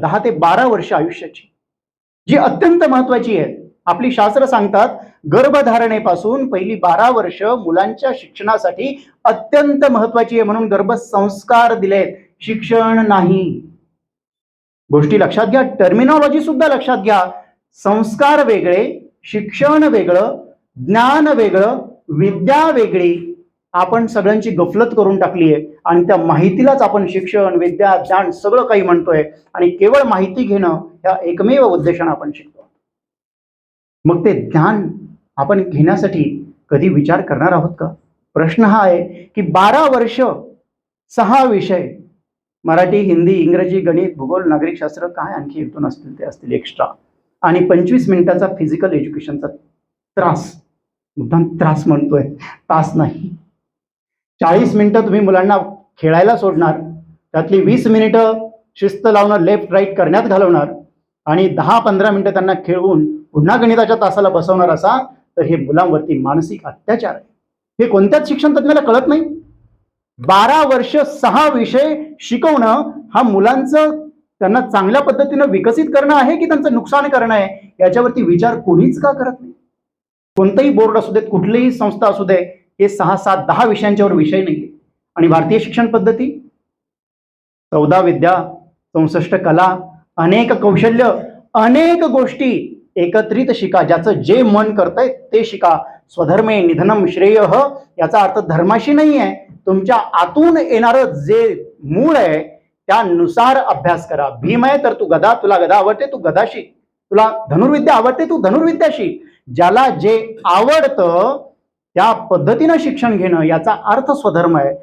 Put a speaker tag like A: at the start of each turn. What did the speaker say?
A: दहा ते बारा वर्ष आयुष्याची. जी अत्यंत महत्वाची आहे आपली शास्त्र सांगतात गर्भधारणेपासून पहिली बारा वर्ष मुलांच्या शिक्षणासाठी अत्यंत महत्वाची आहे म्हणून गर्भसंस्कार दिलेत. शिक्षण नाही. गोष्टी लक्षात घ्या. टर्मिनॉलॉजी सुद्धा लक्षात घ्या. संस्कार वेगळे शिक्षण वेगळं ज्ञान वेगळं विद्या वेगळी. आपण सगळ्यांची गफलत करून टाकली आहे आणि त्या माहितीलाच आपण शिक्षण विद्या ज्ञान सगळं काही म्हणतोय आणि केवळ माहिती घेणं या एकमेव उद्देशानं आपण शिकतो. मग ते ज्ञान आपण घेण्यासाठी कधी विचार करणार आहोत का? प्रश्न हा आहे की बारा वर्ष सहा विषय मराठी हिंदी इंग्रजी गणित भूगोल नागरिकशास्त्र काय आणखी एक दोन असतील ते असतील एक्स्ट्रा? आणि पंचवीस मिनिटाचा फिजिकल एज्युकेशनचा त्रास मुद्दाम त्रास म्हणतोय तास नाही. चाळीस मिनिटं तुम्ही मुलांना खेळायला सोडणार त्यातली वीस मिनिटं शिस्त लावणं लेफ्ट राईट करण्यात घालवणार आणि दहा पंधरा मिनिटं त्यांना खेळवून पुन्हा गणिताच्या तासाला बसवणार असा तर हे मुलांवरती मानसिक अत्याचार आहे. हे कोणत्याच शिक्षण तज्ञाला कळत नाही? बारा वर्ष सहा विषय शिकवणं हा मुलांचं त्यांना चांगल्या पद्धतीनं विकसित करणं आहे की त्यांचं नुकसान करणं आहे याच्यावरती विचार कोणीच का करत नाही? कोणतंही बोर्ड असू देत कुठलीही संस्था असू दे हे सहा सात दहा विषयांच्यावर विषय नाही आणि भारतीय शिक्षण पद्धती चौदा विद्या चौसष्ट कला अनेक कौशल्य अनेक गोष्टी एकत्रित शिका. ज्याचं जे मन करतंय ते शिका. स्वधर्मे निधनम श्रेय याचा अर्थ धर्माशी नाही आहे तुमच्या आतून येणारं जे मूळ आहे त्यानुसार अभ्यास करा. भीम आहे तर तू गदा तुला गदा आवडते तू गदा शिक तुला धनुर्विद्या आवडते तू धनुर्विद्या शिक ज्याला जे आवडतं त्या पद्धतीनं शिक्षण घेणं याचा अर्थ स्वधर्म आहे.